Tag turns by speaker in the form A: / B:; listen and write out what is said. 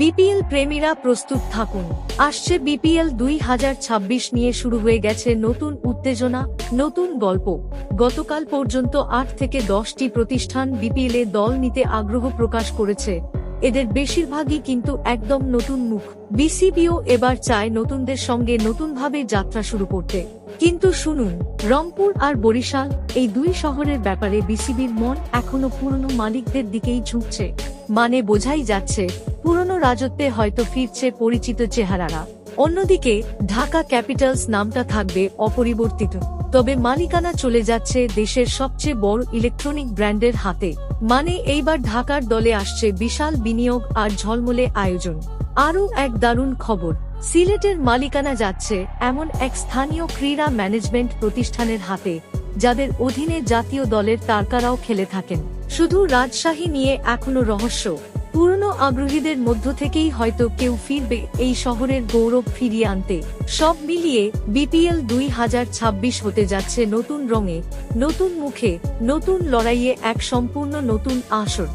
A: BPL প্রেমীরা প্রস্তুত থাকুন। আসছে বিপিএল দুই হাজার ছাব্বিশ নিয়ে শুরু হয়ে গেছে নতুন উত্তেজনা, নতুন গল্প। গতকাল পর্যন্ত আট থেকে দশটি প্রতিষ্ঠান বিপিএল দল নিতে আগ্রহ প্রকাশ করেছে। এদের বেশিরভাগই কিন্তু একদম নতুন মুখ। বিসিবিও এবার চায় নতুনদের সঙ্গে নতুনভাবে যাত্রা শুরু করতে। কিন্তু শুনুন, রংপুর আর বরিশাল, এই দুই শহরের ব্যাপারে বিসিবির মন এখনও পুরনো মালিকদের দিকেই ঝুঁকছে। মানে বোঝাই যাচ্ছে, পুরনো রাজত্বে হয়তো ফিরছে পরিচিত চেহারারা। অন্যদিকে, ঢাকা ক্যাপিটালস নামটা থাকবে অপরিবর্তিত। তবে মালিকানা চলে যাচ্ছে দেশের সবচেয়ে বড় ইলেকট্রনিক ব্র্যান্ডের হাতে। মানে এইবার ঢাকার দলে আসছে বিশাল বিনিয়োগ আর ঝলমলে আয়োজন। আরও এক দারুণ খবর, সিলেটের মালিকানা যাচ্ছে এমন এক স্থানীয় ক্রীড়া ম্যানেজমেন্ট প্রতিষ্ঠানের হাতে। যাদের অধীনে জাতীয় দলের তারকারাও খেলে থাকেন। শুধু রাজশাহী নিয়ে এখনও রহস্য। পুরনো আগ্রহীদের মধ্য থেকেই হয়তো কেউ ফিরবে এই শহরের গৌরব ফিরিয়ে আনতে। সব মিলিয়ে বিপিএল দুই হাজার ছাব্বিশ হতে যাচ্ছে নতুন রঙে, নতুন মুখে, নতুন লড়াইয়ে এক সম্পূর্ণ নতুন আসর।